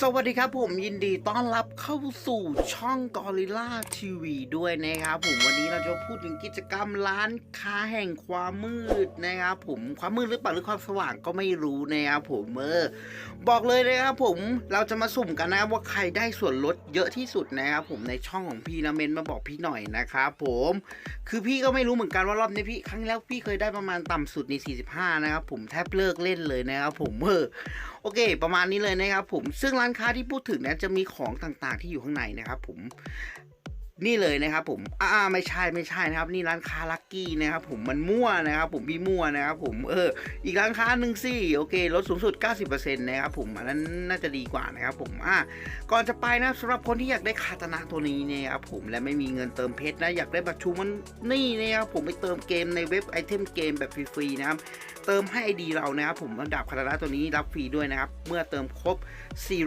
สวัสดีครับผมยินดีต้อนรับเข้าสู่ช่อง Gorilla TV ด้วยนะครับผมวันนี้เราจะพูดถึงกิจกรรมร้านค้าแห่งความมืดนะครับผมความมืดหรือเปล่าหรือความสว่างก็ไม่รู้นะครับผมเออบอกเลยนะครับผมเราจะมาสุ่มกันนะครับว่าใครได้ส่วนลดเยอะที่สุดนะครับผมในช่องของพี่นะเมนมาบอกพี่หน่อยนะครับผมคือพี่ก็ไม่รู้เหมือนกันว่ารอบนี้พี่ครั้งแล้วพี่เคยได้ประมาณต่ำสุดใน 45 นะครับผมแทบเลิกเล่นเลยนะครับผมเออโอเค ประมาณนี้เลยนะครับผมซึ่งซึ่งร้านค้าที่พูดถึงนี้จะมีของต่างๆที่อยู่ข้างในนะครับผม นี่เลยนะครับผม อ่าไม่ใช่ไม่ใช่นะครับ นี่ร้านค้าลักกี้นะครับผมมันมั่วนะครับผมพี่มั่วนะครับผมเอออีกร้านค้าหนึ่งสิโอเคลดสูงสุด 90%นะครับผมอันนั้นน่าจะดีกว่านะครับผมอ่าก่อนจะไปนะสำหรับคนที่อยากได้คาตานะตัวนี้นะครับผมและไม่มีเงินเติมเพชรนะอยากได้บัตรชูมันนี่นะครับผมไปเติมเกมในเว็บไอเทมเกมแบบฟรีๆนะครับเติมให้ไอดีเรานะครับผมระดาบคาราดาตัวนี้รับฟรีด้วยนะครับเมื่อเติมครบ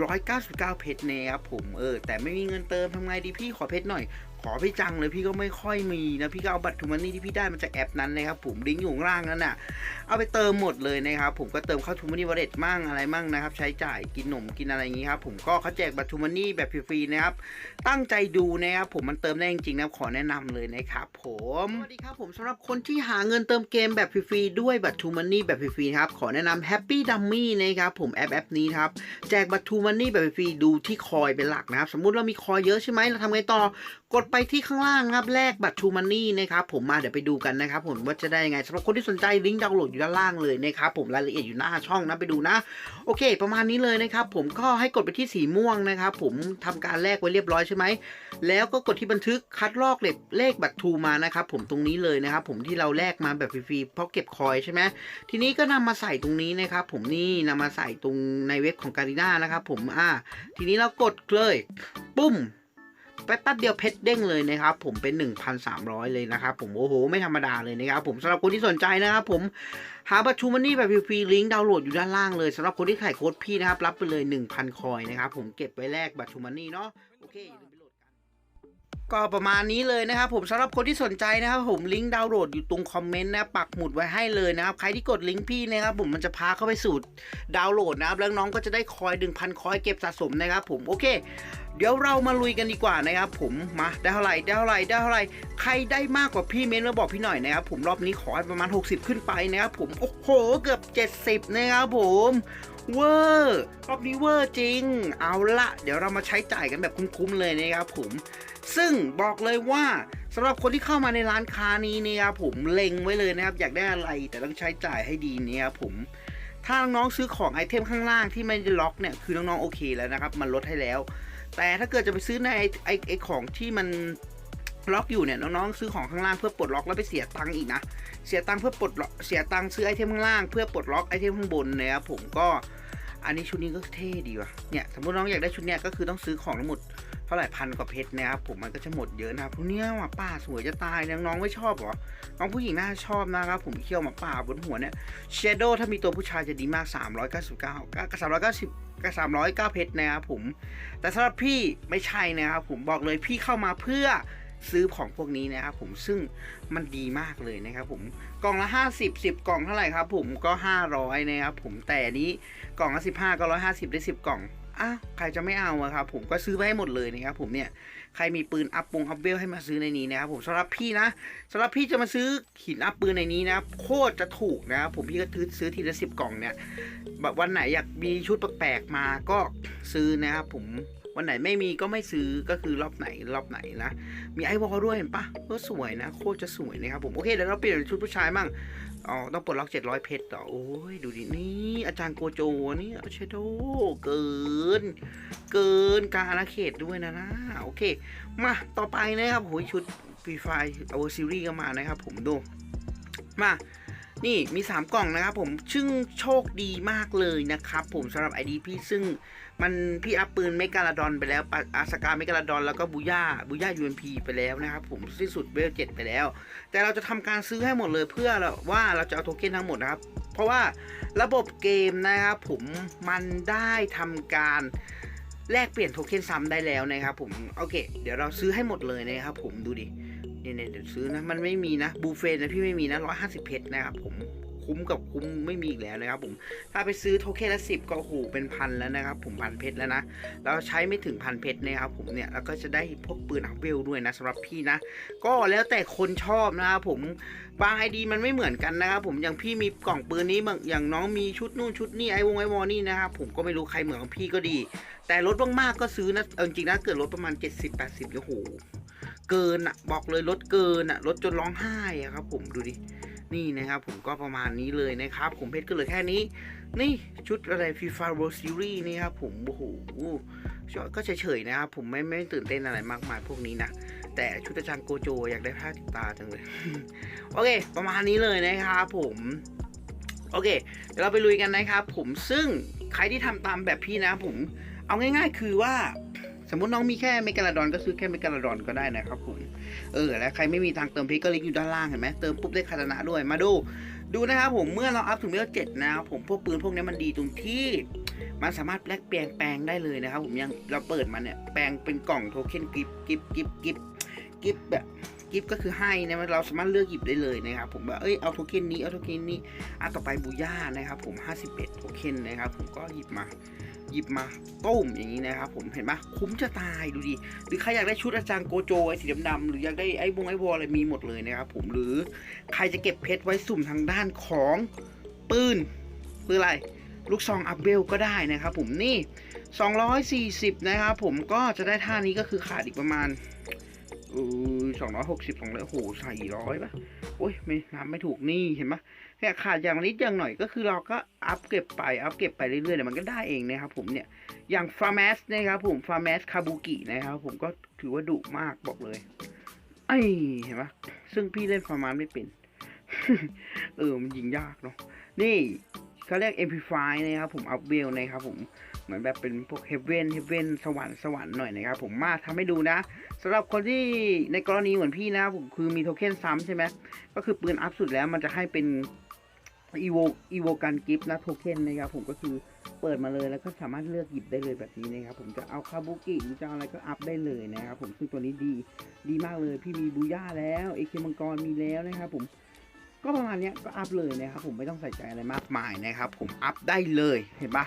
499 เพชรนะครับผมเออแต่ไม่มีเงินเติมทำไงดีพี่ขอเพชรหน่อย ขอพี่จังเลยพี่ก็ไม่ค่อยมีนะพี่ก็เอาบัตรทูมันนี่ที่พี่ได้มาจากแอปนั้นนะครับผมลิงก์อยู่ข้างล่างนั้นน่ะเอาไปเติมหมดเลยนะครับผมก็เติมเข้าทูมันนี่วอลเล็ตมั่งอะไรมั่งนะครับใช้จ่ายกินขนมกินอะไรอย่างงี้ครับผมก็เขาแจกบัตรทูมันนี่แบบฟรีๆนะครับตั้งใจดูนะครับผมมันเติมได้จริงๆนะขอแนะนำเลยนะครับผมสวัสดีครับผมสำหรับคนที่หาเงินเติมเกมแบบฟรีๆด้วยบัตรทูมันนี่แบบฟรีๆครับขอแนะนำ Happy Dummy นะครับผมแอปแอปนี้ครับแจกบัตรทูมันนี่แบบฟรีๆดูที่คอยเป็นหลักนะครับสมมุติเรามีคอยเยอะใช่ไหมเราทำไงต่อกดไปที่ข้างล่างนะครับแลกบัตรทูมันนี่นะครับผมมาเดี๋ยวไปดูกันนะครับผมว่าจะได้ยังไงสำหรับคนที่สนใจลิงก์ดาวน์โหลดอยู่ด้านล่างเลยนะครับผมรายละเอียดอยู่หน้าช่องนะไปดูนะ โอเค ประมาณนี้เลยนะครับผมก็ให้กดไปที่สีม่วงนะครับผมทำการแลกไว้เรียบร้อยใช่ไหมแล้วก็กดที่บันทึกคัดลอกเลขเลขบัตรทูมานะครับผมตรงนี้เลยนะครับผมที่เราแลกมาแบบฟรีๆเพราะเก็บคอยใช่ไหมทีนี้ก็นำมาใส่ตรงนี้นะครับผมนี่นำมาใส่ตรงในเว็บของการีน่านะครับผมอ่าทีนี้เรากดเลยปุ้ม แป๊บเดียวเพชรเด้งเลยนะครับผมเป็น 1,300 เลยนะครับผมโอ้โหไม่ธรรมดาเลยนะครับผมสำหรับคนที่สนใจนะครับผมหาบัตรทูมันนี่แบบฟรีลิงก์ดาวน์โหลดอยู่ด้านล่างเลยสำหรับคนที่ขายโค้ดพี่นะครับรับไปเลย 1,000 คอยนะครับผมเก็บไว้แลกบัตรทูมันนี่เนาะโอเค ก็ประมาณนี้เลยนะครับผมสำหรับคนที่สนใจนะครับผมลิงก์ดาวน์โหลดอยู่ตรงคอมเมนต์นะปักหมุดไว้ให้เลยนะครับใครที่กดลิงก์พี่นะครับผมมันจะพาเข้าไปสู่ดาวน์โหลดนะครับแล้วน้องก็จะได้คอยดึงพันคอยเก็บสะสมนะครับผมโอเค เดี๋ยวเรามาลุยกันดีกว่านะครับผมมาได้เท่าไหร่ได้เท่าไหร่ได้เท่าไหร่ใครได้มากกว่าพี่เมนมาบอกพี่หน่อยนะครับผมรอบนี้ขอให้ประมาณ 60 ขึ้นไปนะครับผมโอ้โหเกือบ 70 นะครับผม เวอร์รอบนี้เวอร์จริง เอาละเดี๋ยวเรามาใช้จ่ายกันแบบคุ้มๆเลยนะครับผมซึ่งบอกเลยว่าสำหรับคนที่เข้ามาในร้านค้านี้เนี่ยครับผมเล็งไว้เลยนะครับ อยากได้อะไรแต่ต้องใช้จ่ายให้ดีเนี่ยครับผมถ้าน้องๆซื้อของไอเทมข้างล่างที่ไม่ได้ล็อกเนี่ยคือน้องๆโอเคแล้วนะครับ มันลดให้แล้ว แต่ถ้าเกิดจะไปซื้อในไอไอไอของที่มัน ล็อกอยู่เนี่ยน้องๆซื้อของข้างล่างเพื่อปลดล็อกแล้วไปเสียตังค์อีกนะ เสียตังค์เพื่อปลดล็อกเสียตังค์ซื้อไอเทมข้างล่างเพื่อปลดล็อกไอเทมข้างบนนะครับผมก็อันนี้ชุดนี้ก็เท่ดีว่ะเนี่ยสมมติน้องอยากได้ชุดเนี้ยก็คือต้องซื้อของทั้งหมดเท่าไหร่พันกว่าเพชรนะครับผมมันก็จะหมดเยอะนะครับพวกเนี้ยหมาป่าสวยจะตายน้องไม่ชอบเหรอน้องผู้หญิงน่าชอบนะครับผมเขี้ยวหมาป่าบนหัวเนี่ยเชโดถ้ามีตัวผู้ชายจะดีมาก 399ก็390ก็309เพชรนะครับผม แต่สำหรับพี่ไม่ใช่นะครับผมบอกเลยพี่เข้ามาเพื่อ ซื้อของพวกนี้นะครับผมซึ่งมันดีมากเลยนะครับผมกล่องละ 50 10 กล่องเท่าไหร่ครับผมก็ 500นะครับผมแต่นี้กล่องละ 15 ก็ 150 ได้ 10 กล่องอ้าวใครจะไม่เอาอะครับผมก็ซื้อไปให้หมดเลยนะครับผมเนี่ยใครมีปืนอัพปงอัพเวลให้มาซื้อในนี้นะครับผมสำหรับพี่นะสำหรับพี่จะมาซื้อหินอัพปืนในนี้นะครับโคตรจะถูกนะครับผมพี่ก็ซื้อซื้อทีละสิบกล่องเนี่ยแบบวันไหนอยากมีชุดแปลกๆมาก็ซื้อนะครับผม วันไหนไม่มีก็ไม่ซื้อก็คือรอบไหนรอบไหนนะ มีไอวอลด้วยเห็นปะก็สวยนะ โคตรจะสวยนะครับผมโอเคเดี๋ยวเราเปลี่ยนชุดผู้ชายมั่งอ๋อต้องปลดล็อก700เพชรต่อโอ้ยดูดินี่อาจารย์โกโจนี่เชโดเกิน เกินการอาณาเขตด้วยนะนะโอเค มาต่อไปนะครับโอ้ยชุดฟรีไฟเอาซีรีส์ก็มานะครับผมดูมา นี่มี3กล่องนะครับผมซึ่งโชคดีมากเลยนะครับผมสำหรับ ID พี่ซึ่งมันพี่อัพปืนเมกาลาดอนไปแล้วอาสกาเมกาลาดอนแล้วก็บูย่าบูย่า UMP ไปแล้วนะครับผมสิ้นสุดเวลเจ็ดไปแล้ว แต่เราจะทำการซื้อให้หมดเลยเพื่อว่าเราจะเอาโทเค็นทั้งหมดนะครับ เพราะว่าระบบเกมนะครับผมมันได้ทำการแลกเปลี่ยนโทเค็นซ้ำได้แล้วนะครับผมโอเค เดี๋ยวเราซื้อให้หมดเลยนะครับผมดูดิ เนี่ยๆเดี๋ยวซื้อนะ มันไม่มีนะบูเฟ่นะพี่ไม่มีนะร้อยห้าสิบเพชรนะครับผมคุ้มกับคุ้มไม่มีอีกแล้วนะครับผมถ้าไปซื้อโทเค็นละสิบก็โหเป็นพันแล้วนะครับผมพันเพชรแล้วนะแล้วใช้ไม่ถึงพันเพชรนะครับผมเนี่ยแล้วก็จะได้พวกปืนอัพเวลด้วยนะสำหรับพี่นะ ก็แล้วแต่คนชอบนะครับผมบางไอดีมันไม่เหมือนกันนะครับผมอย่างพี่มีกล่องปืนนี้บางอย่างน้องมีชุดนู่นชุดนี่ไอวงไอวอนี่นะครับผมก็ไม่รู้ใครเหมือนของพี่ก็ดี แต่ลดมากๆก็ซื้อนะเอาจริงๆนะเกิดลดประมาณ 70-80โอ้โห เกินอะบอกเลยลดเกินอะลดจนร้องไห้อะครับ ผมดูดินี่นะครับผมก็ประมาณนี้เลยนะครับ ผมเพชรก็เหลือแค่นี้ นี่ชุดอะไรฟีฟาโรซีรีส์นี่ครับผมโอ้โหก็เฉยๆนะครับผมไม่ไม่ตื่นเต้นอะไรมากมายพวกนี้นะแต่ชุดอาจารย์โกโจอยากได้ผ้าติดตาจังเลย โอเค ประมาณนี้เลยนะครับผมโอเคเดี๋ยวเราไปลุยกันนะครับผมซึ่งใครที่ทำตามแบบพี่นะผม เอาง่าย ๆ คือว่า สมมติน้องมีแค่เมกาลาดอนก็ซื้อแค่เมกาลาดอนก็ได้นะครับผมเออแล้วใครไม่มีทางเติมเพชรก็ลิงก์อยู่ด้านล่างเห็นไหมเติมปุ๊บได้คาตานะด้วยมาดูดูนะครับผมเมื่อเราอัพถึงเลเวลเจ็ดนะครับผมพวกปืนพวกนี้มันดีตรงที่มันสามารถแลกเปลี่ยนแปลงได้เลยนะครับผมยังเราเปิดมาเนี่ยแปลงเป็นกล่องโทเค็นกิฟกิฟกิฟกิฟกิฟแบบกิฟก็คือให้นะเราสามารถเลือกหยิบได้เลยนะครับผมว่าเอ้ยเอาโทเค็นนี้เอาโทเค็นนี้อะต่อไปบูย่านะครับผม51โทเค็นนะครับผมก็หยิบมา หยิบมาต้มอย่างนี้นะครับผมเห็นปะคุ้มจะตายดูดิหรือใครอยากได้ชุดอาจารย์โกโจไอ้สีดำๆหรืออยากได้ไอ้วงไอ้วอลอะไรมีหมดเลยนะครับผมหรือใครจะเก็บเพชรไว้สุ่มทางด้านของปืนปืนอะไรลูกซองอัพเวลก็ได้นะครับผมนี่ 240 นะครับผมก็จะได้ท่านี้ก็คือขาดอีกประมาณเอ อ260 200โอ้โหใส่ร้อยปะโอ้ยไม่นับไม่ถูกนี่เห็นปะแค่ยขาดอย่างนิดอย่างหน่อยก็คือเราก็อัพเก็บไปอัพเก็บไปเรื่อยๆเดี๋ยวมันก็ได้เองนะครับผมเนี่ยอย่างฟาร์มสนะครับผมฟาร์มสคาบุกินะครับผมก็ถือว่าดุมากบอกเลยไอ้เห็นปะซึ่งพี่เล่นฟาร์มสไม่เป็น เออมันยิงยากเนาะนี่ เขาเรียก amplify นะครับผมอัพเวลนะครับผมเหมือนแบบเป็นพวก heaven heaven สวรรค์สวรรค์หน่อยนะครับผมมาทำให้ดูนะสำหรับคนที่ในกรณีเหมือนพี่นะผมคือมีโทเค็นซ้ำใช่ไหมก็คือปืนอัพสุดแล้วมันจะให้เป็น evo evo กันกิฟต์นะโทเค็นนะครับผมก็คือเปิดมาเลยแล้วก็สามารถเลือกหยิบได้เลยแบบนี้นะครับผมจะเอาคาบุกิหรือจะอาอะไรก็อัพได้เลยนะครับผมซึ่งตัวนี้ดีดีมากเลยพี่มีบูย่าแล้วเอเคมังกรมีแล้วนะครับผม ก็ประมาณนี้ก็อัพเลยนะครับผมไม่ต้องใส่ใจอะไรมากมายนะครับ ผมอัพได้เลยเห็นปะ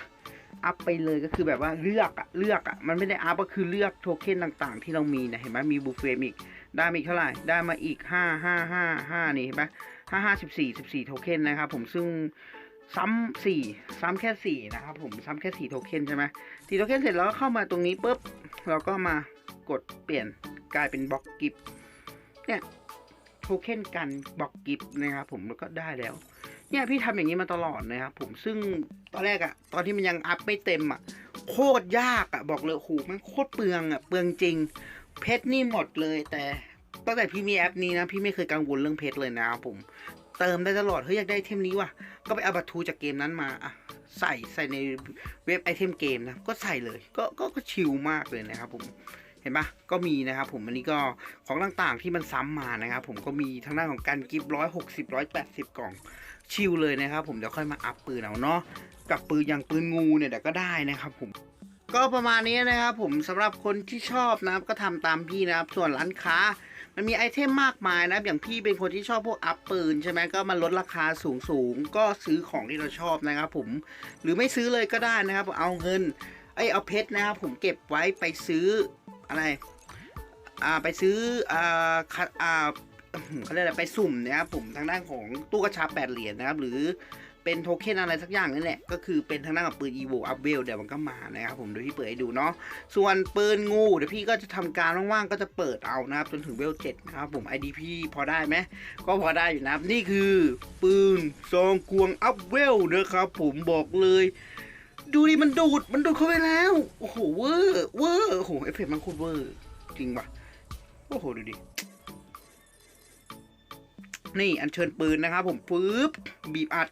อัพไปเลยก็คือแบบว่าเลือกอะเลือกอะมันไม่ได้อัพก็คือเลือกโทเค็นต่างๆ ที่เรามีนะเห็นไหมมีบูเฟมอีกได้มาอีกเท่าไหร่ได้มาอีกห้าห้าห้าห้านี่เห็นปะห้าห้าสิบสี่สิบสี่โทเค็นนะครับผมซึ่งซ้ำสี่ซ้ำแค่สี่นะครับผมซ้ำแค่สี่โทเค็นใช่ไหมสี่โทเค็นเสร็จแล้วก็เข้ามาตรงนี้ปุ๊บเราก็มากดเปลี่ยนกลายเป็นบล็อกกิฟเนี่ย โทเค็นกันบล็อกกิฟต์นะครับผมแล้วก็ได้แล้ว เนี่ยพี่ทำอย่างนี้มาตลอดนะครับผมซึ่งตอนแรกอะตอนที่มันยังอัพไม่เต็มอะโคตรยากอะบอกเลยโอ้โหมันโคตรเปลืองอะเปลืองจริง เพชรนี่หมดเลยแต่ตั้งแต่พี่มีแอปนี้นะพี่ไม่เคยกังวลเรื่องเพชรเลยนะครับผมเติมได้ตลอดเฮ้ยอยากได้เทมนี้ว่ะก็ไปเอาบัตรทูจากเกมนั้นมาอะใส่ใส่ในเว็บไอเทมเกมนะก็ใส่เลยก็ก็ก็ชิลมากเลยนะครับผม เห็นปะก็มีนะครับผมอันนี้ก็ของต่างๆที่มันซ้ำมานะครับผมก็มีทางด้านของการกิฟร้อยหกสิบร้อยแปดสิบกล่องชิลเลยนะครับผมเดี๋ยวค่อยมาอัพปืนเอาเนาะกับปืนอย่างปืนงูเนี่ยเดี๋ยวก็ได้นะครับผมก็ประมาณนี้นะครับผมสำหรับคนที่ชอบนะครับก็ทำตามพี่นะครับ ส่วนร้านค้า มันมีไอเทมมากมายนะครับ อย่างพี่เป็นคนที่ชอบพวกอัพปืนใช่ไหมก็มันลดราคาสูงสูงก็ซื้อของที่เราชอบนะครับผมหรือไม่ซื้อเลยก็ได้นะครับ เอาเงินไอเอาเพชรนะครับผมเก็บไว้ไปซื้อ อะไรอ่าไปซื้ออ่าคัดอ่าเขาเรียกอะไรไปสุ่มนะครับผมทางด้านของตู้กระชับแปดเหรียญนะครับ หรือเป็นโทเค็นอะไรสักอย่างนี่แหละ ก็คือเป็นทางด้านของปืน evo up w e l เดี๋ยวมันก็มานะครับผมเดี๋ยวพี่เปิดให้ดูเนาะส่วนปืนงูเดี๋ยวพี่ก็จะทำการว่างๆก็จะเปิดเอานะครับ จนถึงเวลเจ็ดนะครับผม ID พี่พอได้ไหมก็พอได้อยู่นะครับ นี่คือปืนซองกวง up w e l นะครับผมบอกเลย ดูดิมันดูด มันดูดเข้าไปแล้ว โอ้โหเวอร์เวอร์โอ้โหเอฟเฟกต์มันโคตรเวอร์จริงป่ะโอ้โหดูดินี่อันเชิญปืนนะครับผมปึ๊บบีบอัด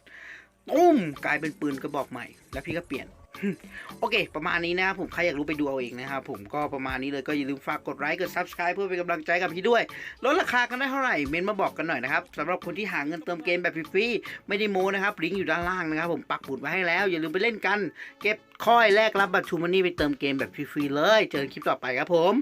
ตุ้มกลายเป็นปืนกระบอกใหม่ แล้วพี่ก็เปลี่ยน โอเค ประมาณนี้นะครับผมใครอยากรู้ไปดูเอาเองนะครับผมก็ประมาณนี้เลยก็อย่าลืมฝากกดไลค์กด subscribe เพื่อเป็นกำลังใจกับพี่ด้วยลดราคากันได้เท่าไหร่เมนมาบอกกันหน่อยนะครับสำหรับคนที่หาเงินเติมเกมแบบฟรีๆไม่ได้โม้นะครับลิงก์อยู่ด้านล่างนะครับผมปักหมุดไว้ให้แล้ว อย่าลืมไปเล่นกัน เก็บคอยแลกรับบัตรชูมันนี่ไปเติมเกมแบบฟรีๆเลย เจอกันคลิปต่อไปครับผม